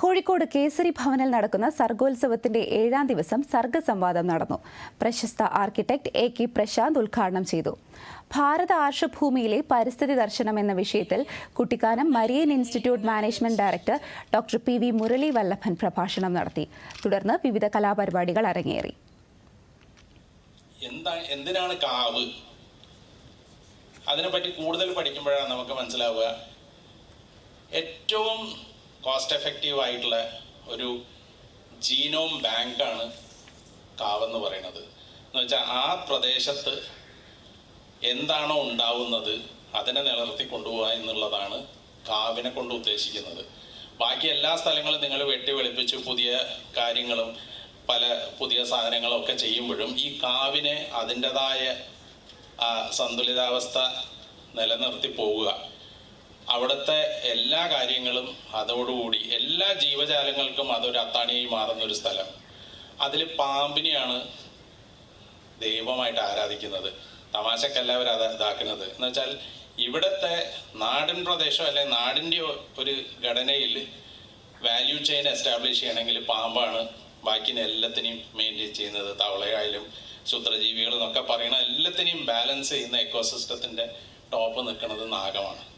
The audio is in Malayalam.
കോഴിക്കോട് കേസരി ഭവനിൽ നടക്കുന്ന സർഗോത്സവത്തിന്റെ ഏഴാം ദിവസം സർഗസംവാദം നടന്നു. പ്രശസ്ത ആർക്കിടെക്ട് എ കെ പ്രശാന്ത് ഉദ്ഘാടനം ചെയ്തു. ഭാരത ആർഷഭൂമിയിലെ പരിസ്ഥിതി ദർശനം എന്ന വിഷയത്തിൽ Kuttikkanam Marian institute management director doctor P V Murali Vallabhan പ്രഭാഷണം നടത്തി. തുടർന്ന് വിവിധ കലാപരിപാടികൾ അരങ്ങേറി. എന്താ എന്തിനാണ് കാവ്? അതിനെപ്പറ്റി കൂടുതൽ പഠിക്കുമ്പോഴാണ് നമുക്ക് മനസ്സിലാവുക. ഏറ്റവും കോസ്റ്റ് എഫക്റ്റീവ് ആയിട്ടുള്ള ഒരു ജീനോം ബാങ്കാണ് കാവെന്ന് പറയുന്നത്. എന്ന് വെച്ചാൽ ആ പ്രദേശത്ത് എന്താണോ ഉണ്ടാവുന്നത് അതിനെ നിലനിർത്തി കൊണ്ടുപോകുക എന്നുള്ളതാണ് കാവിനെ കൊണ്ട് ഉദ്ദേശിക്കുന്നത്. ബാക്കി എല്ലാ സ്ഥലങ്ങളും നിങ്ങൾ വെട്ടി വെളുപ്പിച്ച് പുതിയ കാര്യങ്ങളും പല പുതിയ സാധനങ്ങളും ഒക്കെ ചെയ്യുമ്പോഴും ഈ കാവിനെ അതിന്റെതായ സന്തുലിതാവസ്ഥ നിലനിർത്തി പോവുക. അവിടുത്തെ എല്ലാ കാര്യങ്ങളും അതോടുകൂടി എല്ലാ ജീവജാലങ്ങൾക്കും അതൊരു അത്താണിയായി മാറുന്ന ഒരു സ്ഥലം. അതിൽ പാമ്പിനെയാണ് ദൈവമായിട്ട് ആരാധിക്കുന്നത്. തമാശക്കെല്ലാവരും അത് ഇതാക്കുന്നത്. എന്ന് വെച്ചാൽ ഇവിടുത്തെ നാടൻ പ്രദേശം അല്ലെ നാടിന്റെ ഒരു ഘടനയിൽ വാല്യൂ ചെയിൻ എസ്റ്റാബ്ലിഷ് ചെയ്യണമെങ്കിൽ പാമ്പാണ് ബാക്കിനെ എല്ലാത്തിനെയും മെയിന്റെയിൻ ചെയ്യുന്നത്. തവളയായാലും ശുദ്രജീവികൾ എന്നൊക്കെ പറയുന്ന എല്ലാത്തിനെയും ബാലൻസ് ചെയ്യുന്ന എക്കോസിസ്റ്റത്തിന്റെ ടോപ്പ് നിൽക്കുന്നത് നാഗമാണ്.